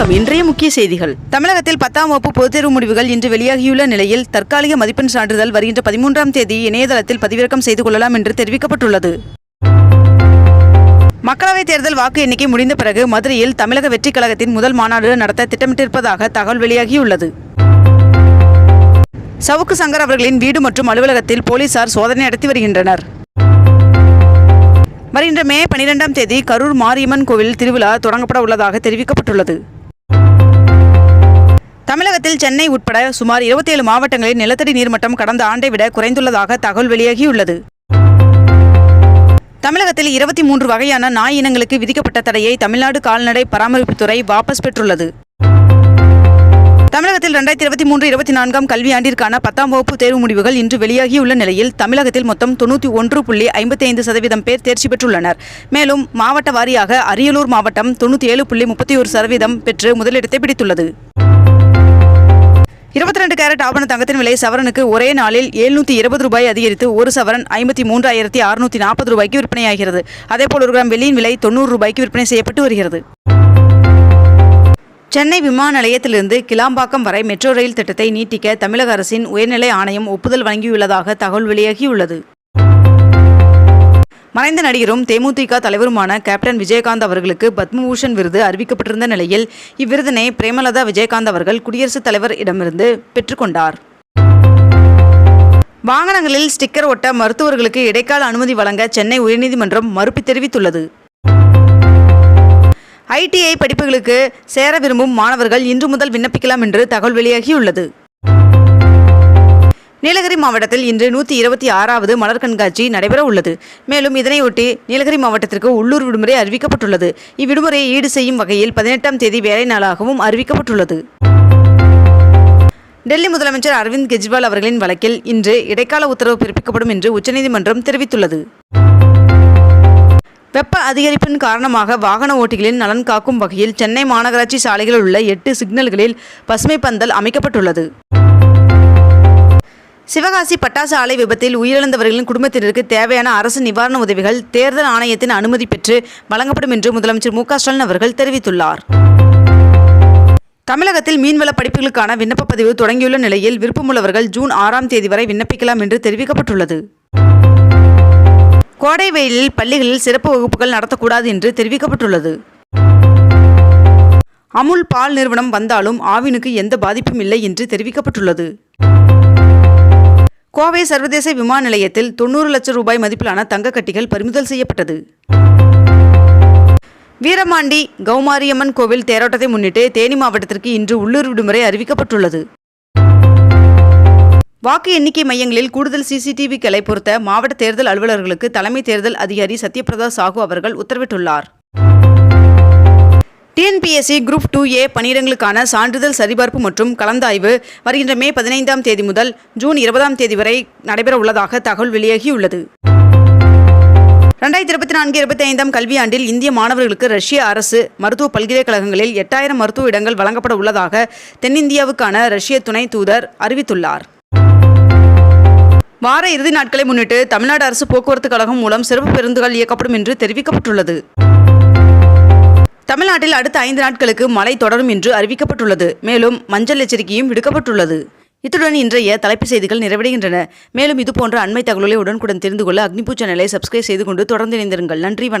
வணக்கம். இன்றைய முக்கிய செய்திகள். தமிழகத்தில் பத்தாம் வகுப்பு பொதுத் தேர்வு முடிவுகள் இன்று வெளியாகியுள்ள நிலையில் தற்காலிக மதிப்பெண் சான்றிதழ் வருகின்ற பதிமூன்றாம் தேதி இணையதளத்தில் பதிவிறக்கம் செய்து கொள்ளலாம் என்று தெரிவிக்கப்பட்டுள்ளது. மக்களவைத் தேர்தல் வாக்கு எண்ணிக்கை முடிந்த பிறகு மதுரையில் தமிழக வெற்றிக் கழகத்தின் முதல் மாநாடு நடத்த திட்டமிட்டிருப்பதாக தகவல் வெளியாகியுள்ளது. சவுக்கு சங்கர் அவர்களின் வீடு மற்றும் அலுவலகத்தில் போலீசார் சோதனை நடத்தி வருகின்றனர். வருகின்ற மே பனிரெண்டாம் தேதி கரூர் மாரியம்மன் கோவில் திருவிழா தொடங்கப்பட உள்ளதாக தெரிவிக்கப்பட்டுள்ளது. தமிழகத்தில் சென்னை உட்பட சுமார் 27 மாவட்டங்களில் நிலத்தடி நீர்மட்டம் கடந்த ஆண்டை விட குறைந்துள்ளதாக தகவல் வெளியாகியுள்ளது. தமிழகத்தில் இருபத்தி மூன்று வகையான நாய் இனங்களுக்கு விதிக்கப்பட்ட தடையை தமிழ்நாடு கால்நடை பராமரிப்புத்துறை வாபஸ் பெற்றுள்ளது. தமிழகத்தில் ரெண்டாயிரத்தி இருபத்தி மூன்று இருபத்தி நான்காம் கல்வியாண்டிற்கான பத்தாம் வகுப்பு தேர்வு முடிவுகள் இன்று வெளியாகியுள்ள நிலையில் தமிழகத்தில் மொத்தம் தொண்ணூற்றி ஒன்று புள்ளி ஐம்பத்தி ஐந்து சதவீதம் பேர் தேர்ச்சி பெற்றுள்ளனர். மேலும் மாவட்ட வாரியாக அரியலூர் மாவட்டம் தொண்ணூற்றி ஏழு புள்ளி முப்பத்தி ஒரு சதவீதம் பெற்று முதலிடத்தை பிடித்துள்ளது. இருபத்தி ரெண்டு கேரட் ஆபண தங்கத்தின் விலை சவரனுக்கு ஒரே நாளில் எழுநூற்றி இருபது ரூபாய் அதிகரித்து ஒரு சவரன் ஐம்பத்தி மூன்றாயிரத்தி அறுநூற்றி நாற்பது ரூபாய்க்கு விற்பனையாகிறது. அதேபோல் ஒரு கிராம் வெள்ளியின் விலை தொண்ணூறு ரூபாய்க்கு விற்பனை செய்யப்பட்டு வருகிறது. சென்னை விமான நிலையத்திலிருந்து கிளாம்பாக்கம் வரை மெட்ரோ ரயில் திட்டத்தை நீட்டிக்க தமிழக அரசின் உயர்நிலை ஆணையம் ஒப்புதல் வழங்கியுள்ளதாக தகவல் வெளியாகியுள்ளது. மறைந்த நடிகரும் தேமுதிக தலைவருமான கேப்டன் விஜயகாந்த் அவர்களுக்கு பத்மபூஷன் விருது அறிவிக்கப்பட்டிருந்த நிலையில் இவ்விருதினை பிரேமலதா விஜயகாந்த் அவர்கள் குடியரசுத் தலைவர் இடமிருந்து பெற்றுக்கொண்டார். வாகனங்களில் ஸ்டிக்கர் ஒட்ட மருத்துவர்களுக்கு இடைக்கால அனுமதி வழங்க சென்னை உயர்நீதிமன்றம் மறுப்பு தெரிவித்துள்ளது. ஐடிஐ படிப்புகளுக்கு சேர விரும்பும் மாணவர்கள் இன்று முதல் விண்ணப்பிக்கலாம் என்று தகவல் வெளியாகியுள்ளது. நீலகிரி மாவட்டத்தில் இன்று நூற்றி இருபத்தி ஆறாவது மலர் கண்காட்சி நடைபெற உள்ளது. மேலும் இதனையொட்டி நீலகிரி மாவட்டத்திற்கு உள்ளூர் விடுமுறை அறிவிக்கப்பட்டுள்ளது. இவ்விடுமுறையை ஈடு செய்யும் வகையில் பதினெட்டாம் தேதி வேலை நாளாகவும் அறிவிக்கப்பட்டுள்ளது. டெல்லி முதலமைச்சர் அரவிந்த் கெஜ்ரிவால் அவர்களின் வழக்கில் இன்று இடைக்கால உத்தரவு பிறப்பிக்கப்படும் என்று உச்சநீதிமன்றம் தெரிவித்துள்ளது. வெப்ப அதிகரிப்பின் காரணமாக வாகன ஓட்டிகளின் நலன் காக்கும் வகையில் சென்னை மாநகராட்சி சாலைகளில் உள்ள எட்டு சிக்னல்களில் பசுமை பந்தல் அமைக்கப்பட்டுள்ளது. சிவகாசி பட்டாசு ஆலை விபத்தில் உயிரிழந்தவர்களின் குடும்பத்தினருக்கு தேவையான அரசு நிவாரண உதவிகள் தேர்தல் ஆணையத்தின் அனுமதி பெற்று வழங்கப்படும் என்று முதலமைச்சர் மு ஸ்டாலின் அவர்கள் தெரிவித்துள்ளார். தமிழகத்தில் மீன்வள படிப்புகளுக்கான விண்ணப்ப பதிவு தொடங்கியுள்ள நிலையில் விருப்பமுள்ளவர்கள் ஜூன் ஆறாம் தேதி வரை விண்ணப்பிக்கலாம் என்று தெரிவிக்கப்பட்டுள்ளது. கோடை வெயிலில் பள்ளிகளில் சிறப்பு வகுப்புகள் நடத்தக்கூடாது என்று தெரிவிக்கப்பட்டுள்ளது. அமுல் பால் நிறுவனம் வந்தாலும் ஆவினுக்கு எந்த பாதிப்பும் இல்லை என்று தெரிவிக்கப்பட்டுள்ளது. கோவை சர்வதேச விமான நிலையத்தில் தொண்ணூறு லட்சம் ரூபாய் மதிப்பிலான தங்க கட்டிகள் பறிமுதல் செய்யப்பட்டது. வீரமாண்டி கௌமாரியம்மன் கோவில் தேரோட்டத்தை முன்னிட்டு தேனி மாவட்டத்திற்கு இன்று உள்ளூர் விடுமுறை அறிவிக்கப்பட்டுள்ளது. வாக்கு எண்ணிக்கை மையங்களில் கூடுதல் சிசிடிவிக்களை பொருத்த மாவட்ட தேர்தல் அலுவலர்களுக்கு தலைமை தேர்தல் அதிகாரி சத்யபிரதா சாஹூ அவர்கள் உத்தரவிட்டுள்ளார். டிஎன்பிஎஸ்சி குரூப் டூ ஏ பணியிடங்களுக்கான சான்றிதழ் சரிபார்ப்பு மற்றும் கலந்தாய்வு வருகின்ற மே பதினைந்தாம் தேதி முதல் ஜூன் இருபதாம் தேதி வரை நடைபெற உள்ளதாக தகவல் வெளியாகியுள்ளது. ரெண்டாயிரத்தி இருபத்தி நான்கு இருபத்தி ஐந்தாம் கல்வியாண்டில் இந்திய மாணவர்களுக்கு ரஷ்ய அரசு மருத்துவ பல்கலைக்கழகங்களில் எட்டாயிரம் மருத்துவ இடங்கள் வழங்கப்பட உள்ளதாக தென்னிந்தியாவுக்கான ரஷ்ய துணை தூதர் அறிவித்துள்ளார். வார இறுதி நாட்களை முன்னிட்டு தமிழ்நாடு அரசு போக்குவரத்து கழகம் மூலம் சிறப்பு பேருந்துகள் இயக்கப்படும் என்று தெரிவிக்கப்பட்டுள்ளது. தமிழ்நாட்டில் அடுத்த ஐந்து நாட்களுக்கு மழை தொடரும் என்று அறிவிக்கப்பட்டுள்ளது. மேலும் மஞ்சள் எச்சரிக்கையும் விடுக்கப்பட்டுள்ளது. இத்துடன் இன்றைய தலைப்பு செய்திகள் நிறைவடைகின்றன. மேலும் இதுபோன்ற அண்மை தகவல்களை உடனுக்குடன் தெரிந்து கொள்ள அக்னிபூ சேனலை சப்ஸ்கிரைப் செய்து கொண்டு தொடர்ந்து இணைந்திருங்கள். நன்றி வணக்கம்.